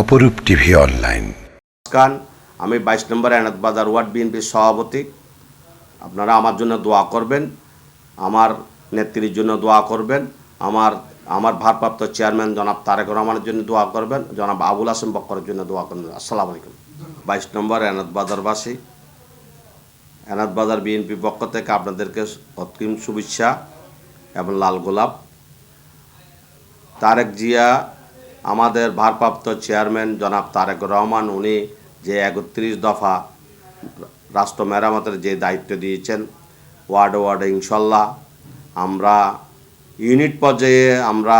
অপরূপ TV online. খান আমি বাইশ নম্বর বাজার ওয়ার্ড বিএনপির সভাপতি। আপনারা আমার জন্য দোয়া করবেন, আমার নেত্রীর জন্য দোয়া করবেন, আমার আমার ভারপ্রাপ্ত চেয়ারম্যান জনাব তারেক রহমানের জন্য দোয়া করবেন, জনাব আবুল হাসেম বক্করের জন্য দোয়া করবেন। আসসালামু আলাইকুম। বাইশ নম্বর বাজারবাসী এনাদ বাজার বিএনপি পক্ষ থেকে আপনাদেরকে অগ্রিম শুভেচ্ছা এবং লাল গোলাপ। তারেক জিয়া আমাদের ভারপ্রাপ্ত চেয়ারম্যান জনাব তারেক রহমান, উনি যে একত্রিশ দফা রাষ্ট্র মেরামতের যে দায়িত্ব দিয়েছেন, ওয়ার্ডে ওয়ার্ডে ইনশাল্লাহ আমরা ইউনিট পর্যায়ে আমরা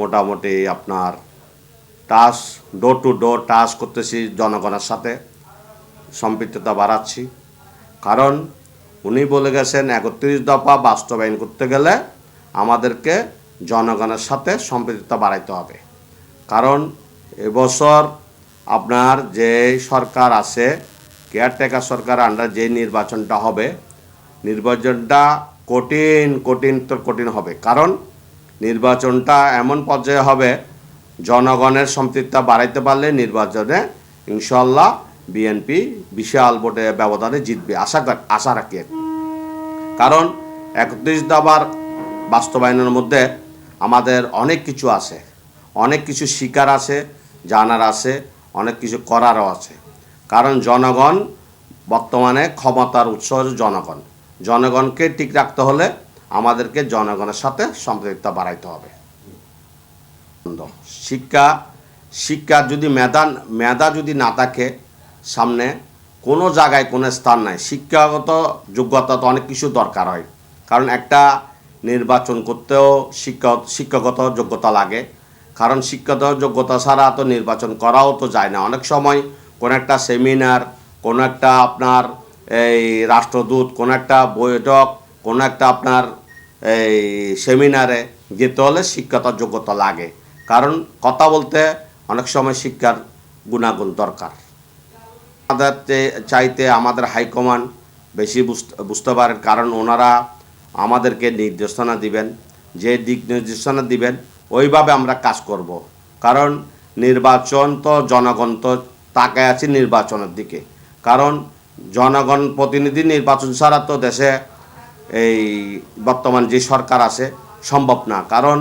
মোটামুটি আপনার টাস ডোর টু ডোর টাস করতেছি জনগণের সাথে, সম্পৃক্ততা বাড়াচ্ছি। কারণ উনি বলে গেছেন, একত্রিশ দফা বাস্তবায়ন করতে গেলে আমাদেরকে জনগণের সাথে সম্পৃক্ততা বাড়াইতে হবে। কারণ এবছর আপনার যে সরকার আছে কেয়ারটেকার সরকার আন্ডার যে নির্বাচনটা হবে, নির্বাচনটা কঠিন কঠিন তো কঠিন হবে। কারণ নির্বাচনটা এমন পর্যায়ে হবে, জনগণের সম্পৃক্ততা বাড়াইতে পারলে নির্বাচনে ইনশাল্লাহ বিএনপি বিশাল ভোটে ব্যবধানে জিতবে। আশা আশা রাখি। কারণ একত্রিশ দাবার বাস্তবায়নের মধ্যে আমাদের অনেক কিছু আছে। অনেক কিছু শিকার আছে, জানার আছে, অনেক কিছু করারও আছে। কারণ জনগণ বর্তমানে ক্ষমতার উৎস জনগণ। জনগণকে ঠিক রাখতে হলে আমাদেরকে জনগণের সাথে সম্পৃক্ততা বাড়াইতে হবে। শিক্ষা শিক্ষা যদি মেধা মেধা যদি না থাকে, সামনে কোনো জায়গায় কোনো স্থান নাই। শিক্ষাগত যোগ্যতা তো অনেক কিছু দরকার হয়। কারণ একটা নির্বাচন করতেও শিক্ষা শিক্ষাগত যোগ্যতা লাগে। কারণ শিক্ষাত যোগ্যতা ছাড়া তো নির্বাচন করাও তো যায় না। অনেক সময় কোনো একটা সেমিনার কোনো একটা আপনার এই রাষ্ট্রদূত, কোনো একটা বৈঠক, কোনো একটা আপনার এই সেমিনারে যেতে হলে শিক্ষাগত যোগ্যতা লাগে। কারণ কথা বলতে অনেক সময় শিক্ষার গুণাগুণ দরকার। আমাদের চাইতে আমাদের হাইকমান্ড বেশি বুঝতে বুঝতে পারেন, কারণ ওনারা আমাদেরকে নির্দেশনা দিবেন, যে দিক নির্দেশনা দিবেন ওইভাবে আমরা কাজ করব। কারণ নির্বাচন তো জনগণ তো তাকায় আছে নির্বাচনের দিকে। কারণ জনগণ প্রতিনিধি নির্বাচন ছাড়া তো দেশে এই বর্তমান যে সরকার আছে সম্ভব না। কারণ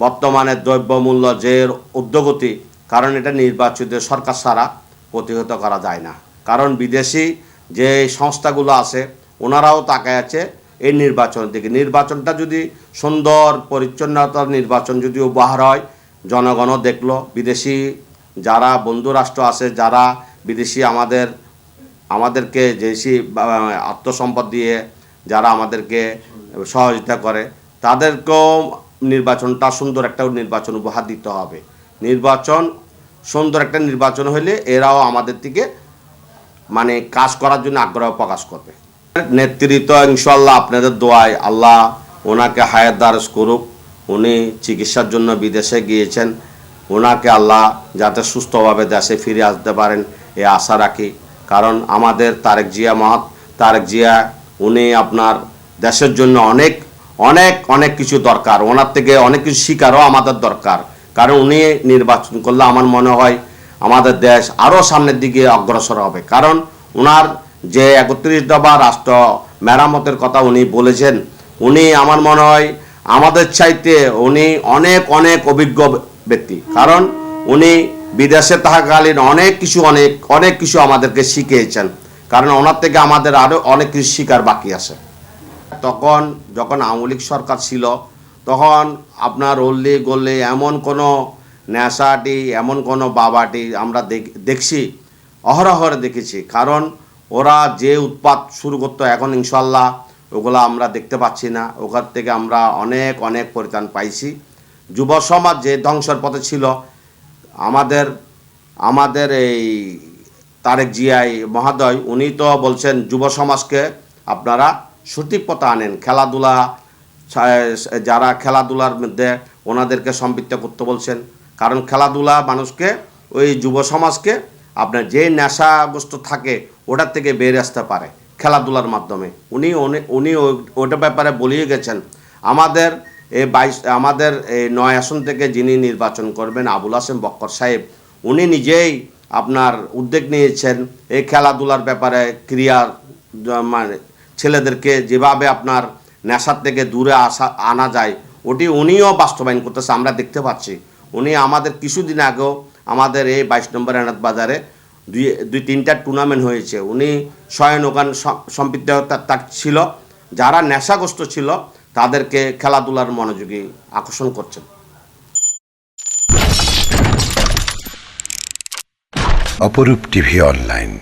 বর্তমানে দ্রব্যমূল্য যে উদ্যোগতি কারণ এটা নির্বাচিত সরকার ছাড়া প্রতিহত করা যায় না। কারণ বিদেশি যে সংস্থাগুলো আছে, ওনারাও তাকায় আছে এই নির্বাচনের দিকে নির্বাচনটা যদি সুন্দর, পরিচ্ছন্নতার নির্বাচন যদি উপহার হয়, জনগণও দেখল, বিদেশি যারা বন্ধু রাষ্ট্র আছে, যারা বিদেশি আমাদের, আমাদেরকে যেসি আত্মসম্পদ দিয়ে যারা আমাদেরকে সহযোগিতা করে, তাদেরকেও নির্বাচনটা সুন্দর একটা নির্বাচন উপহার দিতে হবে। নির্বাচন, সুন্দর একটা নির্বাচন হলে এরাও আমাদের থেকে মানে কাজ করার জন্য আগ্রহ প্রকাশ করবে। নেতৃত্ব ইনশাল্লাহ আপনাদের দোয়ায় আল্লাহ ওনাকে হায়াত দারস করুক। উনি চিকিৎসার জন্য বিদেশে গিয়েছেন। ওনাকে আল্লাহ যাতে সুস্থভাবে দেশে ফিরে আসতে পারেন, এ আশা রাখি। কারণ আমাদের তারেক জিয়া মহাত তারেক জিয়া, উনি আপনার দেশের জন্য অনেক অনেক অনেক কিছু দরকার। ওনার থেকে অনেক কিছু শিকারও আমাদের দরকার। কারণ উনি নির্বাচন করলে আমার মনে হয় আমাদের দেশ আরও সামনের দিকে অগ্রসর হবে। কারণ ওনার যে একত্রিশ দফা রাষ্ট্র মেরামতের কথা উনি বলেছেন, উনি আমার মনে হয় আমাদের চাইতে উনি অনেক অনেক অভিজ্ঞ ব্যক্তি। কারণ উনি বিদেশে থাকাকালীন অনেক কিছু, অনেক অনেক কিছু আমাদেরকে শিখিয়েছেন। কারণ ওনার থেকে আমাদের আরও অনেক কিছু শিকার বাকি আছে। তখন যখন আওয়ামী সরকার ছিল, তখন আপনার অল্লি গল্লি এমন কোনো নেশাটি, এমন কোনো বাবাটি আমরা দেখ- দেখছি অহরহরে দেখেছি। কারণ ওরা যে উৎপাত শুরু করতো, এখন ইনশাল্লাহ ওগুলো আমরা দেখতে পাচ্ছি না। ওখান থেকে আমরা অনেক অনেক পরিত্রাণ পাইছি। যুব সমাজ যে ধ্বংসের পথে ছিল, আমাদের আমাদের এই তারেক জিয়াই মহাদয়, উনি তো বলছেন, যুব সমাজকে আপনারা সঠিক পথে আনেন। খেলাধুলা যারা খেলাধুলার মধ্যে ওনাদেরকে সম্পৃক্ত করতে বলছেন। কারণ খেলাধুলা মানুষকে, ওই যুব সমাজকে আপনার যে নেশাগ্রস্ত থাকে, ওটার থেকে বেরিয়ে আসতে পারে খেলাধুলার মাধ্যমে। উনি উনি- ওটার ব্যাপারে বলিয়ে গেছেন, আমাদের এই বাইশ, আমাদের এই নয় আসন থেকে যিনি নির্বাচন করবেন, আবুল হাসেম বক্কর সাহেব, উনি নিজেই আপনার উদ্যোগ নিয়েছেন এই খেলাধুলার ব্যাপারে, ক্রিয়া জ- মানে ছেলেদেরকে যেভাবে আপনার নেশার থেকে দূরে আসা, আনা যায়, ওটি উনিও বাস্তবায়ন করতেছে, আমরা দেখতে পাচ্ছি। উনি আমাদের কিছুদিন আগেও আমাদের এই বাইশ নম্বর এনাদ বাজারে দুই দুই, তিনটা টুর্নামেন্ট হয়েছে। উনি স্বয়ং ওখান সম্পৃক্ত তার ছিল। যারা নেশাগ্রস্ত ছিল, তাদেরকে খেলাধুলার মনোযোগী আকর্ষণ করছেন। অপরূপ টিভি অনলাইন।